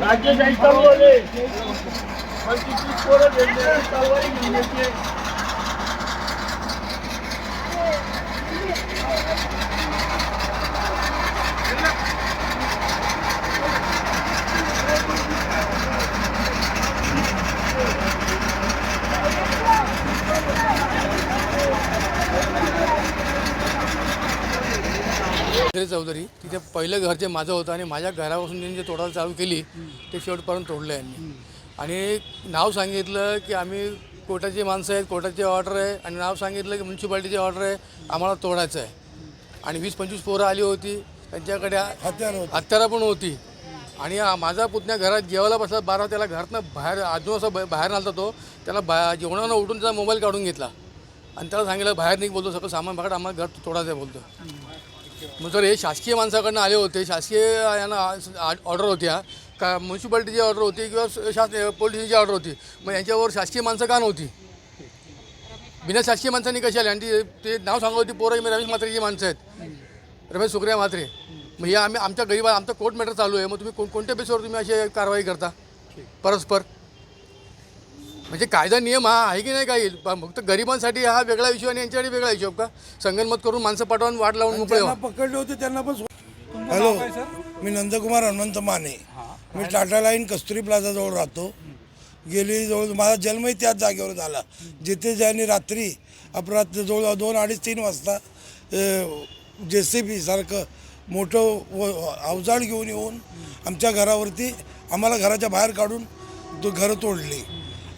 राज्य चालू आले पण तिची पोरं भेटले चौधरी तिथे पहिलं घर जे माझं होतं आणि माझ्या घरापासून त्यांनी जे तोडायला चालू केली ते शेवटपर्यंत तोडलं यांनी. आणि नाव सांगितलं की आम्ही कोर्टाची माणसं आहेत कोर्टाची ऑर्डर आहे आणि नाव सांगितलं की म्युन्सिपाल्टीची ऑर्डर आहे आम्हाला तोडायचं आहे. आणि वीस पंचवीस पोरं आली होती त्यांच्याकडे हत्यारं पण होती. आणि माझा पुतण्या घरात जेवायला बसला बारा त्याला घरातनं बाहेर अजून असं ब- बाहेर आलता तो त्याला बा जेवणानं उठून त्याचा मोबाईल काढून घेतला. आणि त्याला सांगितलं बाहेर निघ बोलतो सगळं सामान पकड आम्हाला घर तोडायचं आहे बोलतो. मग जर हे शासकीय माणसाकडनं आले होते. शासकीय यांना ऑर्डर होत्या. का म्युन्सिपाल्टीची ऑर्डर होती किंवा शास पोलिसांची ऑर्डर होती. मग यांच्यावर शासकीय माणसं का नव्हती? बिना शासकीय माणसांनी कशी आली? आणि ती- ते नाव सांगत होती पोरं मी रमेश म्हात्रेची माणसं आहेत. रमेश सुक्रिया म्हात्रे. मग हे आम्ही आमच्या गरीबा आमचा कोर्ट मॅटर चालू आहे. मग तुम्ही कोण कोणत्या बेसवर तुम्ही अशी कारवाई करता? परस्पर. म्हणजे कायदा नियम हा आहे की नाही काही? प- फक्त गरिबांसाठी हा वेगळा विषय आणि यांच्यासाठी वेगळा हिशोब का? संगनमत करून माणसं पाठवून वाट लावून मोकळे व्हा. पकडले होते त्यांना पण हॅलो मी नंदकुमार हनुमंत माने. मी टाटा लाईन कस्तुरी प्लाझा जवळ राहतो. गेली जवळ माझा जन्मही त्याच जागेवर झाला. जिथे ज्यांनी रात्री अपरात जवळ दोन अडीच तीन वाजता जे सी बी सारखं मोठं व- अवजाड घेऊन येऊन आमच्या घरावरती आम्हाला घराच्या बाहेर काढून तो घरं तोडली.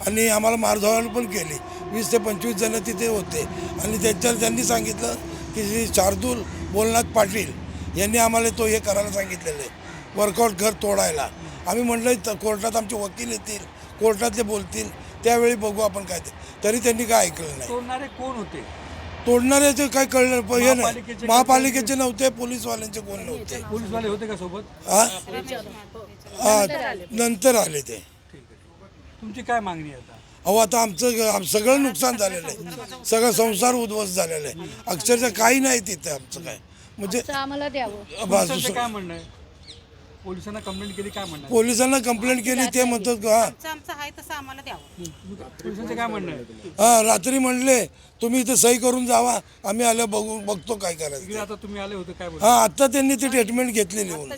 आणि आम्हाला मारधोड पण केली वीस ते पंचवीस जण तिथे होते. आणि त्याच्यावर त्यांनी सांगितलं की श्री शार्दूल बोलनाथ पाटील यांनी आम्हाला तो हे करायला सांगितलेलं आहे. वर्कआउट घर तोडायला. आम्ही म्हटलं कोर्टात आमचे वकील येतील कोर्टातले बोलतील त्यावेळी बघू आपण काय ते. तरी त्यांनी काय ऐकलं नाही. तोडणारे कोण होते? तोडणाऱ्याचे काय कळलं हे नाही. महापालिकेचे नव्हते पोलीसवाल्यांचे कोण नव्हते? पोलीसवाले होते का सोबत? हा? हा नंतर आले ते. तुमची काय मागणी आहे आता? अहो आता आमचं आम- सगळं नुकसान झालेलं आहे. सगळं संसार उद्ध्वस्त झालेला आहे. अक्षरशः काही नाही तिथे आमचं काय. म्हणजे तर आम्हाला द्यावं. बस पोलिसांचं दुसरं- काय म्हणणं आहे? पोलिसांना कंप्लेंट केली काय म्हणणं आहे? पोलिसांना कंप्लेंट केली ते म्हणतात का, हा. आमचं आमचं आहे तसं आम्हाला द्यावं. पोलिसांचं काय म्हणणं आहे? हा रात्री म्हणले तुम्ही इथं सही करून जावा. आम्ही आलं बघू बघतो काय इकडे करायचं आता तुम्ही आले होते काय हा आता त्यांनी ती ट्रीटमेंट घेतलेली म्हणून.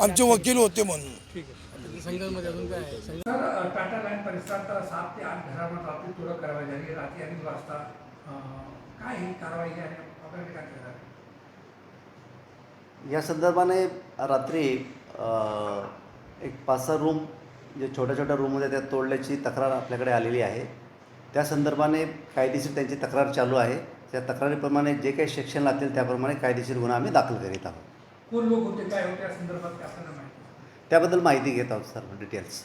आमचे वकील होते म्हणून. ठीक आहे. संगनमध्ये अजून काय आहे? तर टाटा लाईन परिसरात सात ते आठ घरावर रात्री तुरळक कारवाई झाली रात्री अडीच वाजता. अं, काय ही कारवाई आहे आणि आपल्याकडे काय करणार? या संदर्भाने रात्री अ, एक पाच सहा रूम जे छोट्या छोट्या रूममध्ये त्या तोडल्याची तक्रार आपल्याकडे आलेली आहे. त्या संदर्भाने कायदेशीर त्यांची तक्रार चालू आहे. त्या तक्रारीप्रमाणे जे काही सेक्शन लागतील त्याप्रमाणे कायदेशीर गुन्हा आम्ही दाखल करीत आहोत. कोण लोक होते काय होते या संदर्भात काय आपल्याला माहिती त्याबद्दल माहिती घेत आहोत सर्व डिटेल्स.